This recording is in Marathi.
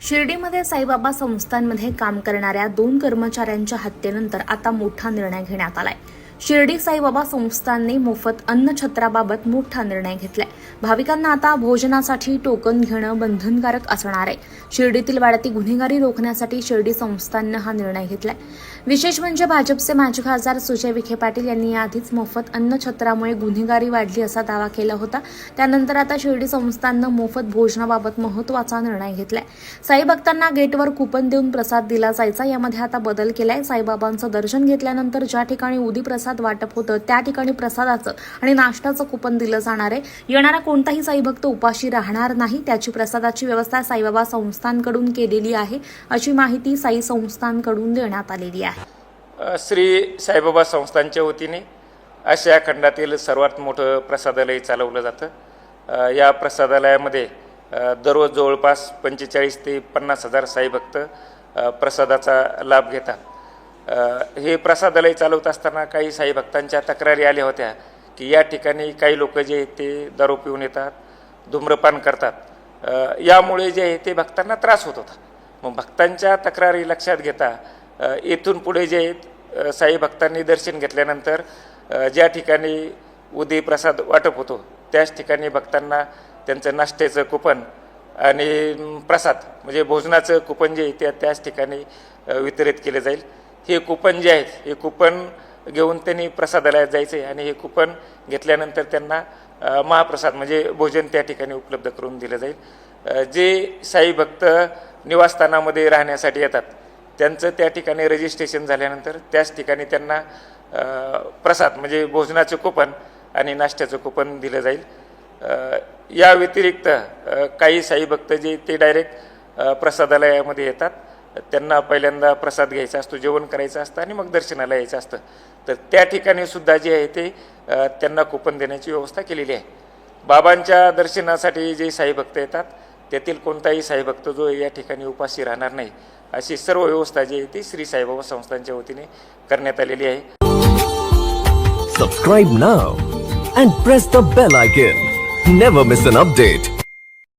शिर्डीमध्ये साईबाबा संस्थांमध्ये काम करणाऱ्या दोन कर्मचाऱ्यांच्या हत्येनंतर आता मोठा निर्णय घेण्यात आलाय. शिर्डी साईबाबा संस्थांनी मोफत अन्नछत्राबाबत मोठा निर्णय घेतलाय. भाविकांना आता भोजनासाठी टोकन घेणं बंधनकारक असणार आहे. शिर्डीतील वाढती गुन्हेगारी रोखण्यासाठी शिर्डी संस्थांनं हा निर्णय घेतलाय. विशेष म्हणजे भाजपचे माजी खासदार सुजय विखे पाटील यांनी याआधीच मोफत अन्नछत्रामुळे गुन्हेगारी वाढली असा दावा केला होता. त्यानंतर आता शिर्डी संस्थांनं मोफत भोजनाबाबत महत्त्वाचा निर्णय घेतलाय. साई भक्तांना गेटवर कुपन देऊन प्रसाद दिला जायचा यामध्ये आता बदल केलाय. साईबाबांचं दर्शन घेतल्यानंतर ज्या ठिकाणी उदी प्रसाद वाटप होतं. त्या ठिकाणी प्रसादाचं आणि नाश्त्याचं कुपन दिलं जाणार आहे. येणारा कोणताही साईभक्त उपाशी राहणार नाही. त्याची प्रसादाची व्यवस्था साईबाबा संस्थांकडून केलेली आहे. अशी माहिती साई संस्थांकडून देण्यात आलेली आहे. श्री साईबाबा संस्थांच्या वतीने आशिया खंडातील सर्वात मोठं प्रसादालय चालवलं जातं. या प्रसादालयामध्ये दररोज जवळपास पंचेचाळीस ते पन्नास हजार साईभक्त प्रसादाचा लाभ घेतात. हे प्रसादालय चालवत असताना काही साईभक्तांच्या तक्रारी आल्या होत्या की या ठिकाणी काही लोक जे आहेत ते दारू पिऊन येतात धूम्रपान करतात. यामुळे जे आहे ते भक्तांना त्रास होत होता. मग भक्तांच्या तक्रारी लक्षात घेता येथून पुढे जे आहेत साई भक्तांनी दर्शन घेतल्यानंतर ज्या ठिकाणी उदय प्रसाद वाटप होतो त्याच ठिकाणी भक्तांना त्यांचं नाश्त्याचं कुपन आणि प्रसाद म्हणजे भोजनाचं कुपन जे आहे त्याच ठिकाणी वितरित केले जाईल. हे कुपन जे आहेत हे कुपन घेऊन त्यांनी प्रसादालयात जायचं आहे आणि हे कुपन घेतल्यानंतर त्यांना महाप्रसाद म्हणजे भोजन त्या ठिकाणी उपलब्ध करून दिलं जाईल. जे साई भक्त निवासस्थानामध्ये राहण्यासाठी येतात त्यांचं त्या ठिकाणी रजिस्ट्रेशन झाल्यानंतर त्याच ठिकाणी त्यांना प्रसाद म्हणजे भोजनाचं कुपन आणि नाश्त्याचं कुपन दिलं जाईल. या व्यतिरिक्त काही साई भक्त जे ते डायरेक्ट प्रसादालयामध्ये येतात. त्यांना पहिल्यांदा प्रसाद घ्यायचा असतो जेवण करायचं असतं आणि मग दर्शनाला यायचं असतं. तर त्या ठिकाणी सुद्धा जे आहे ते त्यांना कुपन देण्याची व्यवस्था केलेली आहे. बाबांच्या दर्शनासाठी जे साई भक्त येतात त्यातील कोणताही साई भक्त जो या ठिकाणी उपाशी राहणार नाही. अशी सर्व व्यवस्था जी आहे ती श्री साईबाबा संस्थांच्या वतीने करण्यात आलेली आहे. Subscribe now and press the bell icon never miss an update